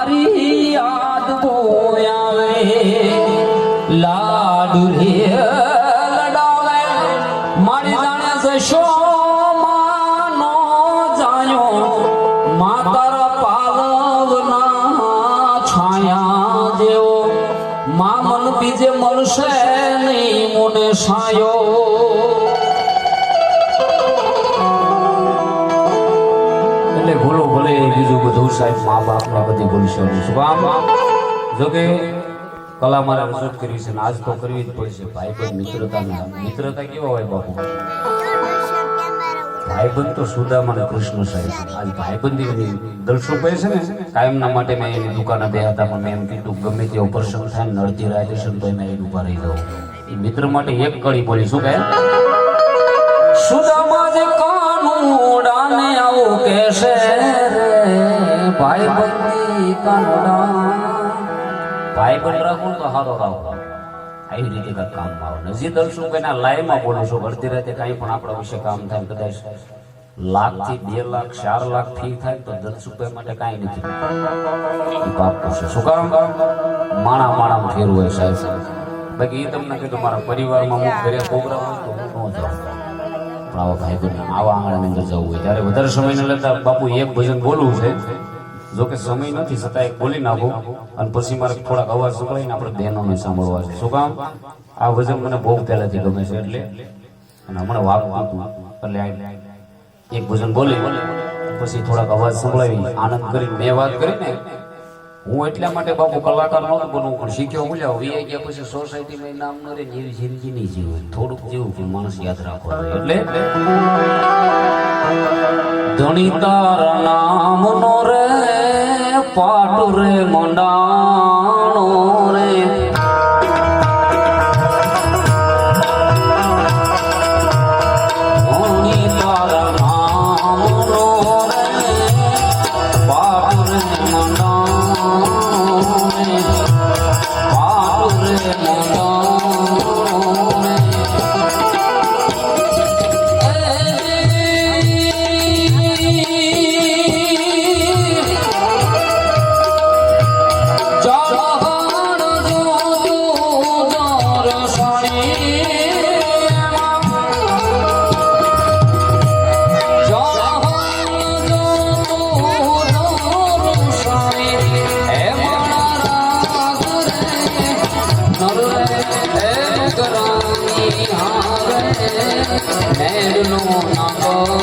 તારી યાદ બોયાવે લાડુ રે લડાવે. મારી જાણે છે શો માનો જાયો માતારા પાલવના છાયા જેવો. મામન બીજે મળશે નહીં મને સાયો સાહેબ મા બાપના બધી ભૂલશો નહીં શું કામ જોકે કલા મારે મદદ કરવી છે આજ તો કરવી જ પડશે. ભાઈ બંધ મિત્રતા મિત્રતા કેવા હોય બાપુ? ભાઈબંધ તો સુદામા અને કૃષ્ણ સાહેબ આજ ભાઈબંધી દર્શકો છે ને કાયમના માટે મેં એની દુકાને બે હતા, પણ મેં એમ કીધું ગમે તેવો પ્રસંગ થાય ને અડધી રાતે તોય મેં એને ઊભા રહી દઉં એ મિત્ર માટે એક કળી બોલી શું કહે? સુદામા જે કાનુડાને આવું કહેશે. રે ભાઈબંધી ભાઈ ભાઈબંધ રાખવું તો હારો રાખો આવી રીતે કાંઈ કામ આવે નજી દર્શન કોઈના લાઈમાં બોલું છું. અડધી રાતે કાંઈ પણ આપણા વિશે કામ થાય કદાચ લાખથી બે લાખ, ચાર લાખ ફી થાય તો દસ રૂપિયા માટે કાંઈ નથી. બાપ પૂછે શું કામ? માણા માણા ફેરવું હોય સાહેબ. બાકી એ તમને કીધું મારા પરિવારમાં હું ઘરે પ્રોગ્રામ હોય તો હું ન જાઉં. આવા ભાઈ બંધ આવા આંગણાની અંદર જવું હોય. ત્યારે વધારે સમય ન લેતા બાપુ એક ભજન બોલવું છે. જો કે સમય નથી છતાં એક બોલી નાખું અને પછી મારે થોડાક અવાજ સંભળાઈને આપણે બહેનોને સાંભળવા છે. શું કામ? આ વજન મને બહુ પહેલાથી ગમે છે. એટલે અને હમણાં હતું. એટલે એક ભજન બોલી પછી થોડાક અવાજ સંભળાવી, આનંદ કરી મેં વાત કરી ને હું એટલા માટે બાપુ કલાકાર નહોતો બનવું પણ શીખ્યો બોલ્યા વી ગયા પછી સોસાયટીમાં નામ ન રે એવી જિંદગી નહીં જીવે થોડુંક જેવું કે માણસ યાદ રાખો એટલે ધણી તારા નામ નો રે પાટુ રે મેળનો ના કરીએ રે મેળનો ના